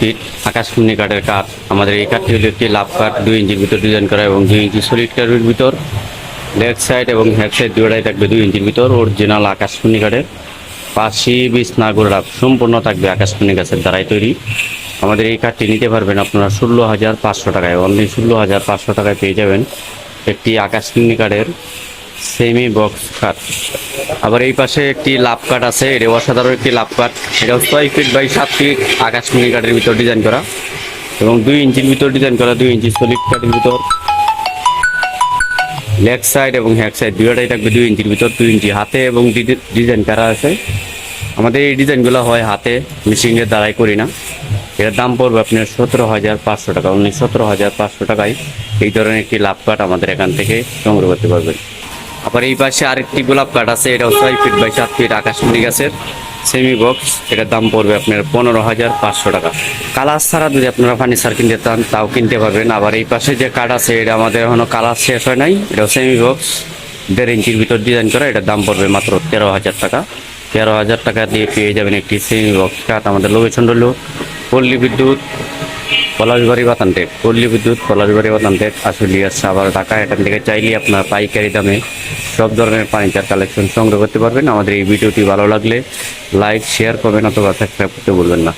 Fit আকাশমণি কাঠের কাঠ। আমাদের এই কাঠটি হলো একটি লাভ কাঠ, দুই ইঞ্চির ভিতর ডিজাইন করা এবং দুই ইঞ্চি সলিড কাঠের ভিতর। লেগ সাইড এবং হেড সাইড দুটাই থাকবে দুই ইঞ্চির ভিতর অরিজিনাল আকাশমণি কাঠের। পাশি বিছনা গোড়া সম্পূর্ণ থাকবে আকাশমণি গাছের দ্বারাই তৈরি। আমাদের এই কাঠটি নিতে পারবেন আপনারা ষোলো হাজার পাঁচশো টাকায়। অনলি ষোলো হাজার পাঁচশো টাকায় পেয়ে যাবেন একটি আকাশমণি কাঠের সেমি বক্স কাঠ। আবার এই পাশে একটি লাভ কাঠ আছে এটা অসাধারণ একটি লাভ কাঠ। এটা ছয় ফিট বাই সাত ফিট আকাশ আকাশমণি কাঠের ভিতর ডিজাইন করা এবং দুই ইঞ্চির ভিতর ডিজাইন করা, দুই ইঞ্চি সলিড কাঠের ভিতর। লেগ সাইড এবং হ্যাক সাইড দুইটাই থাকবে দুই ইঞ্চির ভিতর, দুই ইঞ্চি হাতে এবং ডিজাইন করা আছে। আমাদের এই ডিজাইনগুলো হয় হাতে মেশিনের দ্বারাই করি না। এটার দাম পড়বে আপনার সতেরো হাজার পাঁচশো টাকা উনিশ সতেরো হাজার পাঁচশো টাকায় এই ধরনের একটি লাভ কাঠ আমাদের এখান থেকে সংগ্রহ করতে পারবেন। আবার এই পাশে আরেকটি গোলাপ কাঠ আছে, এটাও ছয় ফিট বাই সাত ফিট আকাশমণি গাছের সেমি বক্স এটার দাম পড়বে আপনার পনেরো হাজার পাঁচশো টাকা। কালার ছাড়া যদি আপনারা ফার্নিচার কিনতে চান, তাও কিনতে পারবেন। আবার এই পাশে যে কাঠ আছে, এটা আমাদের এখনও কালার শেষ হয় নাই, এটাও সেমি বক্স দেড় ইঞ্চির ভিতর ডিজাইন করা, এটার দাম পড়বে মাত্র তেরো হাজার টাকা। তেরো হাজার টাকা দিয়ে পেয়ে যাবেন একটি সেমি বক্স কাঠ আমাদের লোকেশন হলো পল্লী বিদ্যুৎ পলাশবাড়ি বাতানটেক পল্লী বিদ্যুৎ পলাশবাড়ি বাতানটেক আশুলিয়া, সাভার, ঢাকা। এখান থেকে চাইলে আপনার পাইকারি দামে সব ধরনের ফার্নিচার কালেকশন সংগ্রহ করতে পারবেন। আমাদের এই ভিডিওটি ভালো লাগলে লাইক, শেয়ার করবেন অথবা সাবস্ক্রাইব করতে বলবেন না।